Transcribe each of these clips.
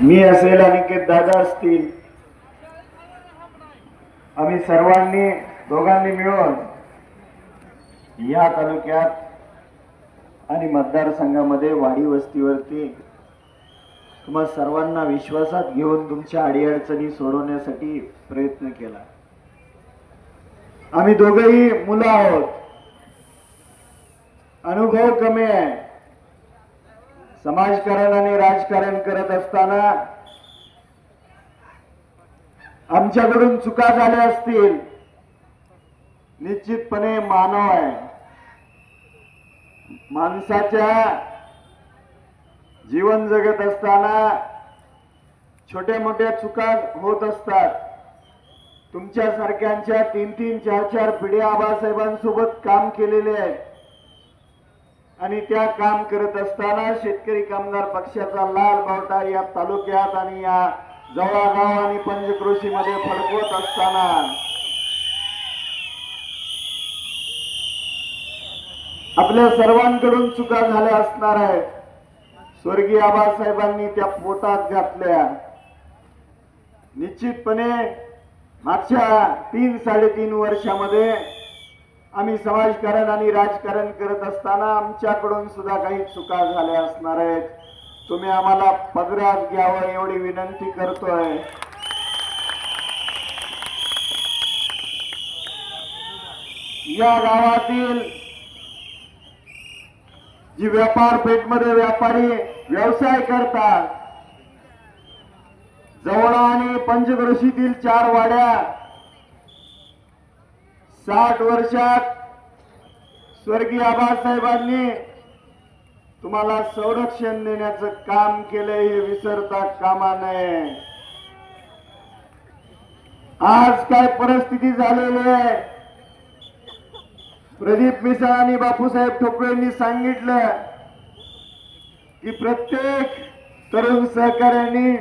मी असेल अनिकेत दादा असतील. आम्ही सर्वांनी दोघांनी मिळून या तालुक्यात आणि मतदारसंघामध्ये वाडी वस्तीवरती तुम्हा सर्वांना विश्वासात घेऊन तुमच्या अडीअडचणी सोडवण्यासाठी प्रयत्न केला. आम्ही दोघंही मुलं आहोत. अनुभव कमी आहे. समाजकारण आणि राजकारण करत असताना आमच्याकडून चुका झाल्या असतील. निश्चितपणे मानव आहे. माणसाच्या जीवन जगत असताना छोट्या मोठ्या चुका होत असतात. तुमच्या सारख्यांच्या तीन तीन चार चार पिढ्या आबासाहेबांसोबत काम केलेले आहे. आणि त्या काम करत असताना शेतकरी कामगार पक्षाचा लाल बावटा या तालुक्यात आणि या जवळगाव आणि पंचक्रोशीमध्ये फडकवत असताना आपल्या सर्वांकडून चुका झाल्या असणार आहेत. स्वर्गीय आबासाहेबांनी त्या पोटात घातल्या. निश्चितपणे मागच्या तीन साडेतीन वर्षामध्ये आम्ही समाजकारण आणि राजकारण करत असताना आमच्याकडून सुद्धा काही चुका झाल्या असणार आहेत. तुम्ही आम्हाला पदरात घ्यावं एवढी विनंती करतोय. या गावातील जी व्यापार पेठमध्ये व्यापारी व्यवसाय करतात जवळ आणि पंचक्रोशीतील चार वाड्या साठ वर्षात स्वर्गीय आबासाहेबांनी तुम्हाला संरक्षण देण्याचं काम केलंय हे विसरता कामा नये. आज काय परिस्थिती झालेली आहे? प्रदीप मिसाळ आणि बापूसाहेब ठोकळे यांनी सांगितलं की प्रत्येक तरुण सहकार्यांनी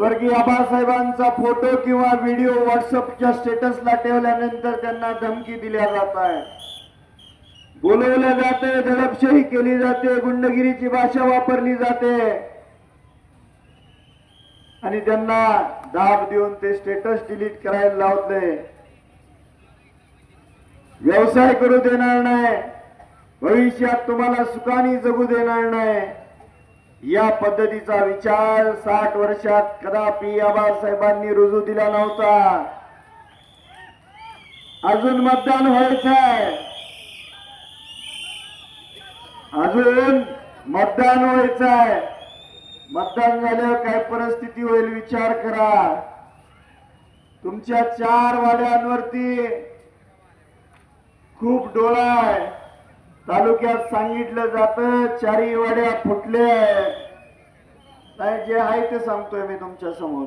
स्वर्गीय आबासाहेबांचा फोटो किंवा व्हिडिओ व्हॉट्सअपच्या स्टेटसला ठेवल्यानंतर त्यांना धमकी दिल्या जात आहे बोलवलं जाते दडपशाही केली जाते गुंडगिरीची भाषा वापरली जाते. आणि त्यांना दाब देऊन ते स्टेटस डिलीट करायला लावते व्यवसाय करू देणार नाही. भविष्यात तुम्हाला सुखाने जगू देणार नाही. या पद्धतीचा विचार साठ वर्षात कदापि आबासाहेबांनी रुजू दिला नव्हता. अजून मतदान व्हायचंय. अजून मतदान व्हायचंय. मतदान झाल्यावर काय परिस्थिती होईल विचार करा. तुमच्या चार वाड्यांवरती खूप डोळा आहे. तालुक्यात सांगितलं जात चारी वाड्या फुटल्या. नाही जे आहे ते सांगतोय मी तुमच्यासमोर.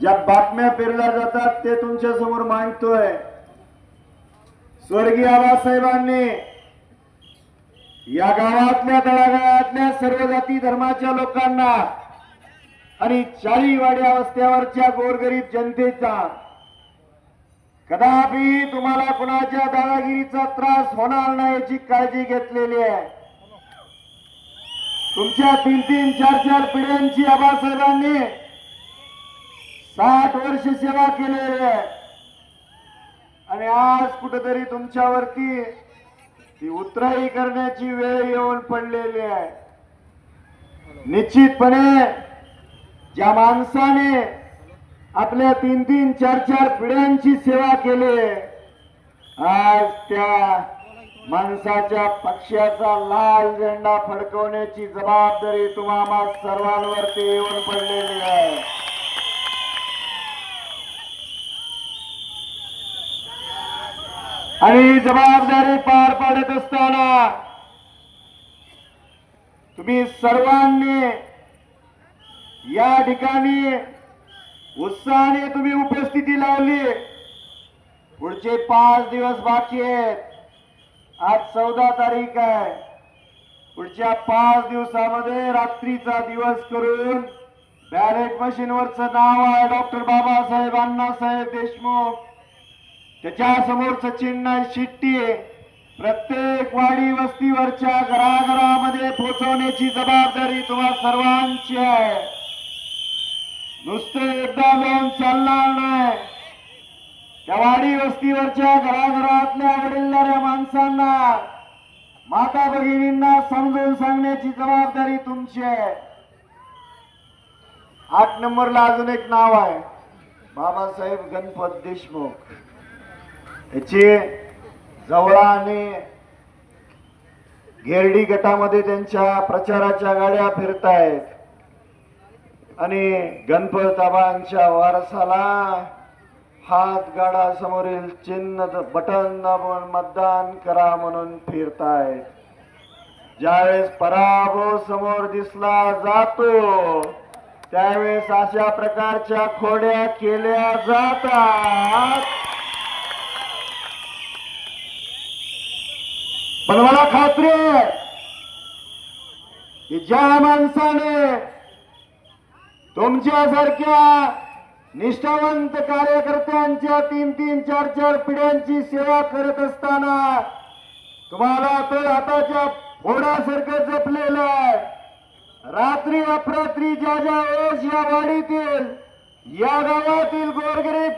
ज्या बातम्या पेरल्या जातात ते तुमच्यासमोर मांडतोय. स्वर्गीय आबासाहेबांनी या गावातल्या तळागाळातल्या सर्व जाती धर्माच्या लोकांना आणि चारी वाड्या रस्त्यावरच्या गोरगरीब जनतेचा कदापि तुम्हाला कुणाच्या दादागिरीचा त्रास होणार नाही याची काळजी घेतलेली आहे. तुमच्या तीन तीन चार चार पिढ्यांची आबासाहेबांनी साठ वर्ष सेवा केलेली आहे. आणि आज कुठेतरी तुमच्यावरती ती उतराई करण्याची वेळ येऊन पडलेली आहे. निश्चितपणे ज्या माणसाने आपल्या तीन तीन चार चार पिढ्यांची सेवा केली. आज त्या माणसाच्या पक्षाचा लाल झेंडा फडकवण्याची जबाबदारी तुम्हाला सर्वांवरती येऊन पडलेली आहे. आणि जबाबदारी पार पाडत असताना तुम्ही सर्वांनी या ठिकाणी उत्साहाने तुम्ही उपस्थिती लावली. पुढचे पाच दिवस बाकी आहेत. आज चौदा तारीख आहे. पुढच्या पाच दिवसामध्ये रात्रीचा दिवस करून बॅलेट मशीनवरचं नाव आहे डॉक्टर बाबासाहेब अण्णासाहेब देशमुख. त्याच्या समोरचं चिन्ह आहे शिट्टी. प्रत्येक वाडी वस्तीवरच्या घराघरामध्ये पोचवण्याची जबाबदारी तुम्हा सर्वांची आहे. नुसते एकदा जाऊन चालणार नाही. त्या वाडी वस्तीवरच्या घराघरातल्या वडीलणाऱ्या माणसांना माता भगिनींना समजून सांगण्याची जबाबदारी तुमची आहे. आठ नंबरला अजून एक नाव आहे. बाबासाहेब गणपत देशमुख. याची जवळा आणि घेरडी गटामध्ये त्यांच्या प्रचाराच्या गाड्या फिरतायत. आणि गणपत बाबांच्या वारसाला हात गाडा समोरील चिन्ह बटन दाबून मतदान करा म्हणून फिरतायत. ज्यावेळेस पराभव समोर दिसला जातो त्यावेळेस अशा प्रकारच्या खोड्या केल्या जातात. पण मला खात्री आहे की ज्या माणसाने तुमच्यासारख्या निष्ठावंत कार्यकर्त्यांच्या तीन तीन चार चार पिढ्यांची सेवा करत असताना तुम्हाला तर हाताच्या फोडासारखं जपलेलं आहे. रात्री अपरात्री ज्या ज्या वेळेस या वाडीतील या गावातील गोरगरीब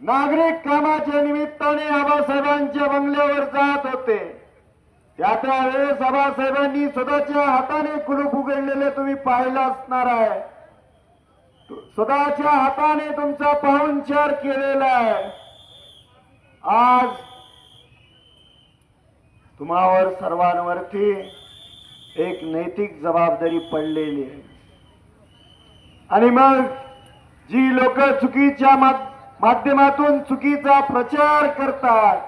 नागरिक कामाच्या निमित्ताने आबासाहेबांच्या बंगल्यावर जात होते त्या त्यावेळेस आबासाहेबांनी स्वतःच्या हाताने कुलूप उघडलेले तुम्ही पाहिलं असणार आहे. स्वतःच्या हाताने तुमचा पाहुणचार केलेला आहे. आज तुम्हावर सर्वांवरती एक नैतिक जबाबदारी पडलेली आहे. आणि मग जी लोक चुकीच्या माध्यमातून चुकीचा प्रचार करतात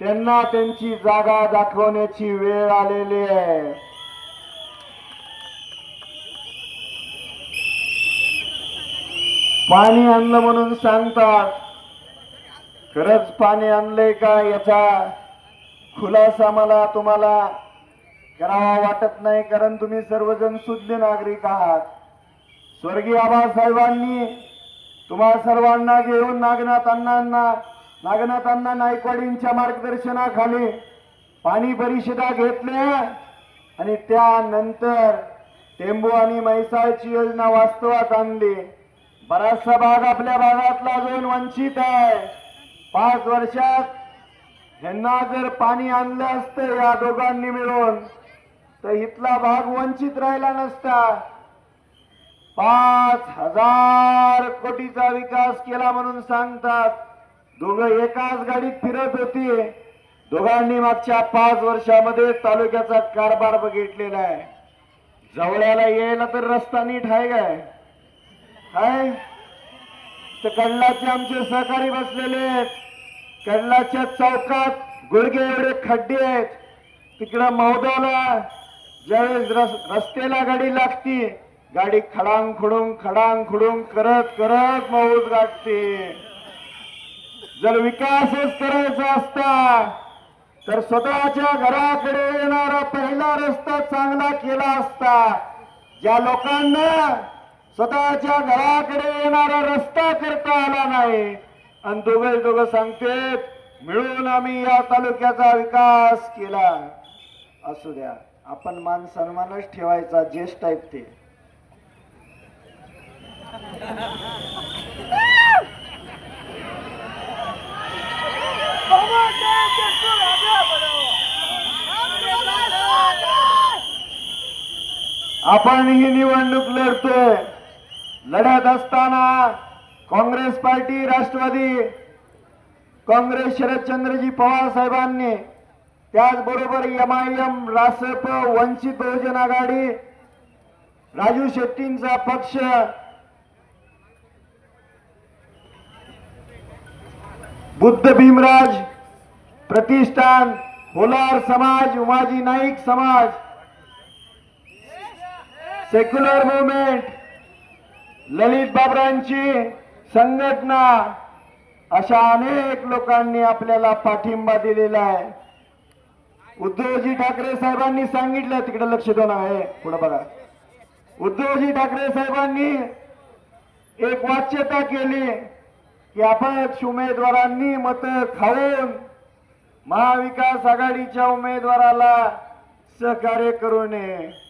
त्यांना त्यांची जागा दाखवण्याची वेळ आलेली आहे. पाणी आणलं म्हणून सांगतात. खरंच पाणी आणलंय का याचा खुलासा मला तुम्हाला करावा वाटत नाही कारण तुम्ही सर्वजण शुद्ध नागरिक आहात. स्वर्गीय आबासाहेबांनी तुम्हा सर्वांना घेऊन नागनाथ अण्णांना नागनाथ अण्णा नायकवाडींच्या मार्गदर्शनाखाली पाणी परिषदा घेतल्या आणि त्यानंतर टेंबू आणि म्हैसाळची योजना वास्तवात आणली. बराचसा भाग आपल्या भागातला अजून वंचित आहे. पाच वर्षात ह्यांना जर पाणी आणलं असतं या दोघांनी मिळून तर इथला भाग वंचित राहिला नसता. पाच हजार कोटीचा विकास केला म्हणून सांगतात. दोघं एकाच गाडीत फिरत होती. दोघांनी मागच्या पाच वर्षामध्ये तालुक्याचा कारभार बघितलेला आहे. जवळ्याला येईल तर रस्ता नीट आहे काय? आहे तर कडलाचे आमचे सहकारी बसलेले आहेत. कडलाच्या चौकात गुडगे एवढे खड्डे आहेत. तिकडं मौदाला ज्यावेळेस रस- रस्त्याला गाडी लागती गाडी खडांग खुडून खडांग खुडून करत करत मौज गाठते. जर विकासच करायचा असता तर स्वतःच्या घराकडे येणारा पहिला रस्ता चांगला केला असता. ज्या लोकांना स्वतःच्या घराकडे येणारा रस्ता करता आला नाही. आणि दोघे दोघं सांगतेत मिळून आम्ही या तालुक्याचा विकास केला. असू द्या आपण मान सन्मानच ठेवायचा ज्येष्ठ आहेत ते. आपण ही निवडणूक लढतोय. लढत असताना काँग्रेस पार्टी राष्ट्रवादी काँग्रेस शरदचंद्रजी पवार साहेबांनी त्याचबरोबर M I M Rasap Vanchit Bahujan Aghadi Raju शेट्टींचा पक्ष. बुद्ध भीमराज प्रतिष्ठान होलार समाज उमाजी नाईक समाज. सेक्युलर मुवमेंट ललित बाबरांची संघटना अशा अनेक लोकांनी आपल्याला पाठिंबा दिलेला आहे. उद्धवजी ठाकरे साहेबांनी सांगितलं तिकडे लक्ष देऊन आहे पुढे बघा. उद्धवजी ठाकरे साहेबांनी एक वाच्यता केली की अपक्ष उमेदवारांनी मत खाऊन महाविकास आघाडीच्या उमेदवाराला सहकार्य करू नये.